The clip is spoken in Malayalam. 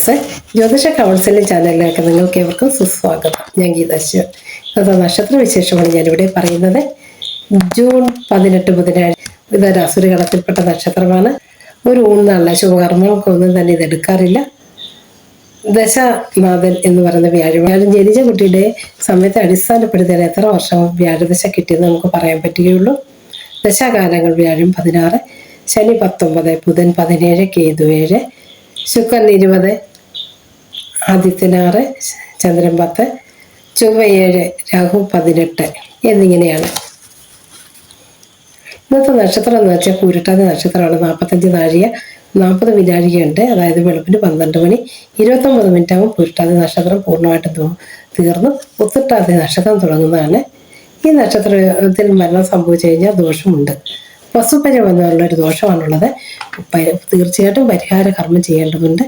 ജ്യോതിഷ കൗൺസിലിംഗ് ചാനലിലേക്ക് നിങ്ങൾക്ക് ഏവർക്കും സുസ്വാഗതം. ഞാൻ ഗീതാശ്വർ അത് നക്ഷത്ര വിശേഷമാണ് ഞാനിവിടെ പറയുന്നത്. ജൂൺ പതിനെട്ട് ബുധനാഴ്ച ഇതൊരു അസുരഗണത്തിൽപ്പെട്ട നക്ഷത്രമാണ്. ഒരു ഊണാള ശുഭകർമ്മങ്ങൾക്കൊന്നും തന്നെ ഇത് എടുക്കാറില്ല. ദശനാഥൻ എന്ന് പറയുന്ന വ്യാഴം. വ്യാഴം ജനിച്ച കുട്ടിയുടെ സമയത്തെ അടിസ്ഥാനപ്പെടുത്തിയാൽ എത്ര വർഷം വ്യാഴദശ കിട്ടിയെന്ന് നമുക്ക് പറയാൻ പറ്റുകയുള്ളൂ. ദശാകാലങ്ങൾ വ്യാഴം പതിനാറ് ശനി പത്തൊമ്പത് ബുധൻ പതിനേഴ് കേതു ഏഴ് ശുക്രൻ ഇരുപത് ആദിത്യനാറ് ചന്ദ്രൻ പത്ത് ചൊവ്വ ഏഴ് രാഹു പതിനെട്ട് എന്നിങ്ങനെയാണ്. ഇന്നത്തെ നക്ഷത്രം എന്ന് വെച്ചാൽ പൂരിട്ടാതി നക്ഷത്രമാണ്. നാൽപ്പത്തഞ്ച് നാഴിക നാൽപ്പത് വിനാഴികയുണ്ട്. അതായത് വെളുപ്പിന് പന്ത്രണ്ട് മണി ഇരുപത്തൊമ്പത് മിനിറ്റ് ആകുമ്പോൾ പൂരിട്ടാതി നക്ഷത്രം പൂർണമായിട്ടും തീർന്ന്. ഉത്തിട്ടാതി നക്ഷത്രം തുടങ്ങുന്നതാണ്. ഈ നക്ഷത്രത്തിൽ മരണം സംഭവിച്ചു കഴിഞ്ഞാൽ ദോഷമുണ്ട്. പശുപരം എന്നുള്ളൊരു ദോഷമാണുള്ളത്. തീർച്ചയായിട്ടും പരിഹാര കർമ്മം ചെയ്യേണ്ടതുണ്ട്.